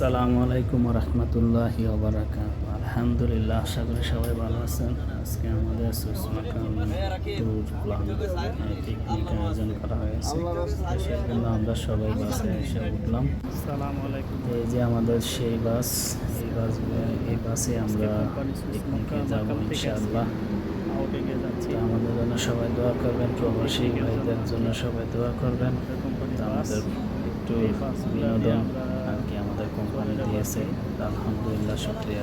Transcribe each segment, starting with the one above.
আসসালামু আলাইকুম রহমতুল্লাহ ওবরাকাত। আলহামদুলিল্লাহ আশা করি সবাই ভালো আছেন। আজকে আমাদের আয়োজন করা হয়েছে। সেই জন্য আমরা সবাই বাসে এসে উঠলাম। আসসালামু আলাইকুম। এই যে আমাদের সেই বাস এই বাস এই বাসে আমরা পিকনিকে যাব ইনশাআল্লাহ। আমাদের জন্য সবাই দোয়া করবেন প্রবাসী ভাইদের জন্য সবাই দোয়া করবেন। আমাদের একটু বিনোদন আর কি কোম্পানি দিয়েছে। আলহামদুলিল্লাহ শুক্রিয়া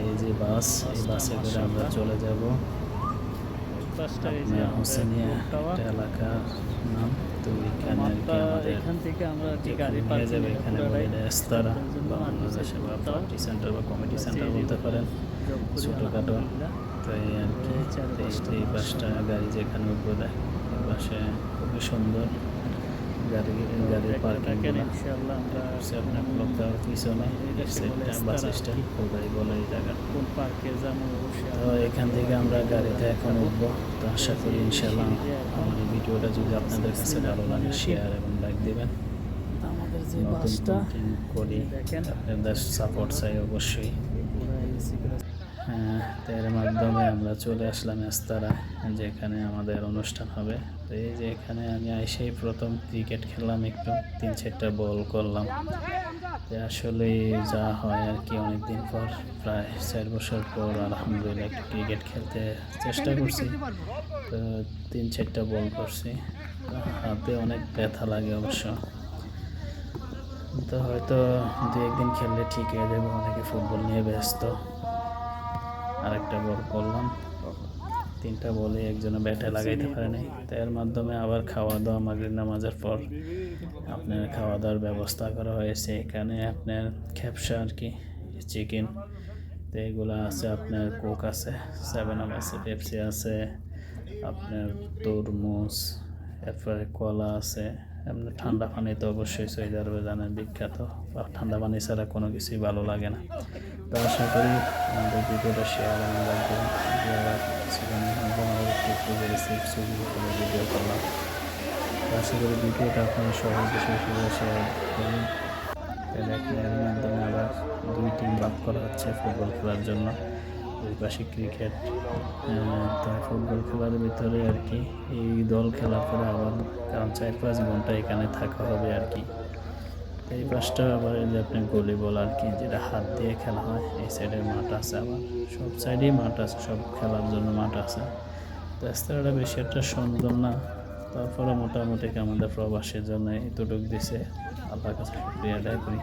এই যে বাস এই বাসে করে আমরা চলে যাব। হোসেনিয়া একটা এলাকার নাম। তো এখানে এখান থেকে আমরা যে গাড়ি নিয়ে পার্কিং যাবে এখানে রেস্তারা। বা বাংলাদেশে বা পার্টি সেন্টার বা কমিটি সেন্টার বলতে পারেন। ছোটোখাটো। তো এই আর কি। এই- গাড়ি যেখানে উঠবো দেয় এই বাসে খুবই সুন্দর। গাড়ি গাড়ির পার্কিং ইনশাআল্লাহ আমরা পিছনে বাস স্ট্যান্ড কোথায় বলে এই জায়গা। কোন পার্কে যাব তো এখান থেকে আমরা গাড়িতে এখন উঠবো। তো আশা করি ইনশাল্লাহ আমার এই ভিডিওটা যদি আপনাদের কাছে ভালো লাগে শেয়ার এবং লাইক দেবেন। আমাদের যে বাসটা করি আপনাদের সাপোর্ট চাই অবশ্যই। এর মাধ্যমে আমরা চলে আসলাম এস্তারা, যেখানে আমাদের অনুষ্ঠান হবে। তো এই যে এখানে আমি এসেই প্রথম ক্রিকেট খেললাম, একটু তিন চারটা বল করলাম। আসলে যা হয় আর কি, অনেকদিন পর, প্রায় চার বছর পর আলহামদুলিল্লাহ একটু ক্রিকেট খেলতে চেষ্টা করছি। তো তিন চারটা বল করছি। হাতে অনেক ব্যথা লাগে অবশ্য। তো হয়তো দু একদিন খেললে ঠিক হয়ে যাবে, অনেকে ফুটবল নিয়ে ব্যস্ত। আরেকটা বল করলাম। তিনটা বলে একজনে ব্যাটে লাগাইতে পারে নাই। তো এর মাধ্যমে আবার খাওয়া দাওয়া মাগরিব নামাজের পর আপনার খাওয়া দাওয়ার ব্যবস্থা করা হয়েছে। এখানে আপনার খেপসা আর কি, চিকেন। তো এগুলো আছে, আপনার কোক আছে সেভেন আপ আছে, পেপসি আছে, আপনার তরমুজ, এরপরে কলা আছে এমনি ঠান্ডা পানি তো অবশ্যই সৌদি আরবে জানেন বিখ্যাত ঠান্ডা পানি ছাড়া কোনো কিছুই ভালো লাগে না। তো আশা করি আমাদের ভিডিওটা শেয়ার আমি রাখব ভিডিও করলাম। আশা করি ভিডিওটা আপনারা বেশি বেশি শেয়ার করুন। তো দেখেন মাধ্যমে আবার দুই টিম ভাগ করা হচ্ছে ফুটবল খেলার জন্য। দুই পাশে ক্রিকেট তো ফুটবল খেলার ভিতরে আর কি। এই দল খেলার পরে আবার কারণ চার পাঁচ ঘণ্টা এখানে থাকা হবে আর কি। এই পাশটা আবার যে আপনি গলি বল আর কি, যেটা হাত দিয়ে খেলা হয়, এই সাইডে মাঠ আছে আবার। সব সাইডেই মাঠ আছে, সব খেলার জন্য মাঠ আছে। রাস্তাটা বেশি একটা সুন্দর না। তারপরে মোটামুটি আমাদের প্রবাসের জন্য এতটুক দিছে। আল্লাহর কাছে শুক্রিয়া আদায় করি।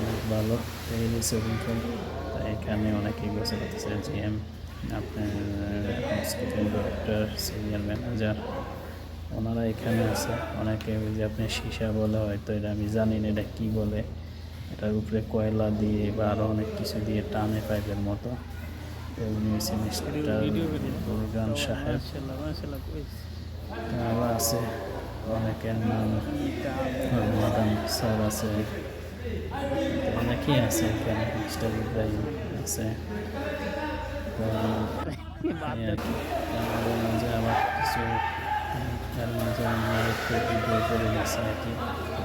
অনেক ভালো। যে সুইমিং পুল এখানে অনেকেই বসে করতেছে। জিএম আপনার সিনিয়র ম্যানেজার ওনারা এখানে আছে। অনেকে ওই যে আপনি সীসা বলে, হয়তো এটা আমি জানি না এটা কী বলে। এটার উপরে কয়লা দিয়ে বা আরও অনেক কিছু দিয়ে টানে পাইপের মতো। উনি সাহেব। আরও আছে, অনেকের নাম স্যার আছে। অনেকেই আছে এখানে মিস্টার ইব্রাহিম আছে তো এই আর কি। আমাদের মাঝে আবার কিছু এর মাঝে আমরা একটু ভিডিও করে নিচ্ছি আর কি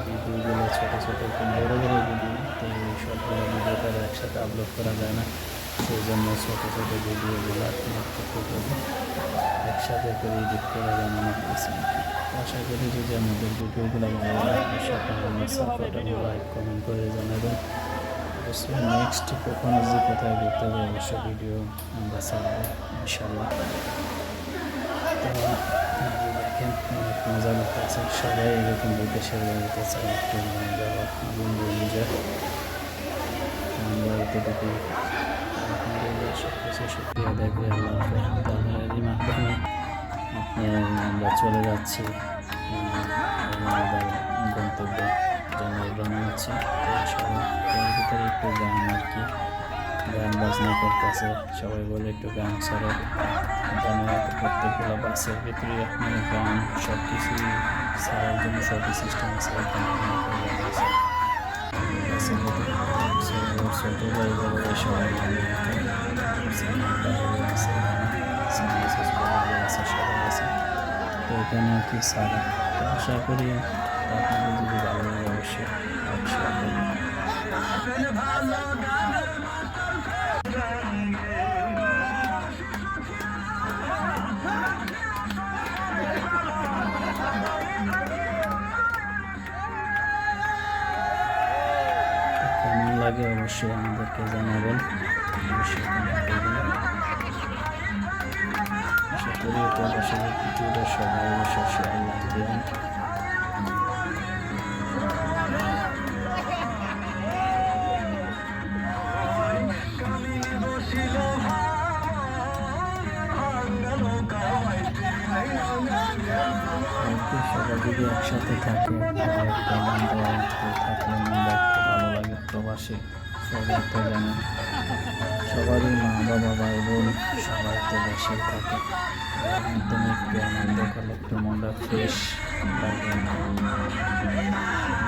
ভিডিওগুলো ছোটো ছোটো একটু বড়ো বড়ো ভিডিও তো এই সবগুলো ভিডিও করে একসাথে আপলোড করা যায় না সেই জন্য ছোটো ছোটো ভিডিওগুলো আর কি একটু করে এডিট করে বানানো হয়েছে আশা করি যদি আমাদের ভিডিওগুলো ভালো লাগে, সাথে সাপোর্ট লাইক কমেন্ট করে জানাবেন। অবশ্যই নেক্সট কখনো যে কোথায় ঘুরতে হবে অবশ্যই ভিডিও আমরা ছাড়বো ইনশাল্লাহ মজা সবাই এরকম বিদেশের বাড়িতে একটু আলহামদুলিল্লাহ সব কিছু শুক্রিয়া আদায় করি আল্লাহ আমরা চলে যাচ্ছি আমাদের গন্তব্য জন্য রওনা হচ্ছে। ভিতরে একটু গান আর কি, গান বাজনা করতেছে। সবাই বলে একটু গান ছাড়ো। হয়তো প্রত্যেকগুলো বাসের ভিতরে আপনার গান সব কিছু ছাড়ার জন্য সবই সিস্টেম আছে সবাই গান আছে কি সারা আশা করি আপনাদের যদি ভালো লাগে অবশ্যই। কেমন লাগে অবশ্যই আমাদেরকে জানাবেন। অবশ্যই ভিডিওটা সবাই শেয়ার ভালো লাগে প্রবাসী সবাই জানে সবারই মা বাবা, ভাই বোন সবাই তো দেশেই থাকে। মাধ্যমে একটু আনন্দ করলে একটু মনটা ফ্রেশ লাগে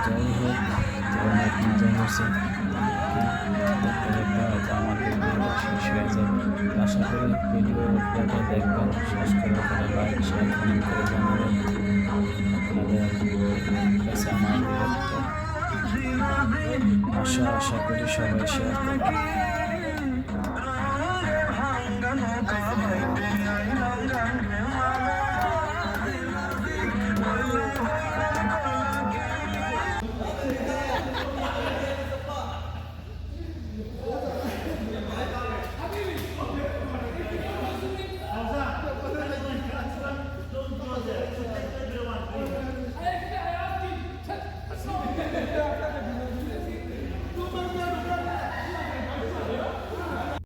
যাই হোক অনেক মজা যাবে আশা করি ভিডিওটা দেখবেন শেষ করে লাইক শেয়ার করে জানাবেন। আশা আশা করি সবাই শেয়ার করবেন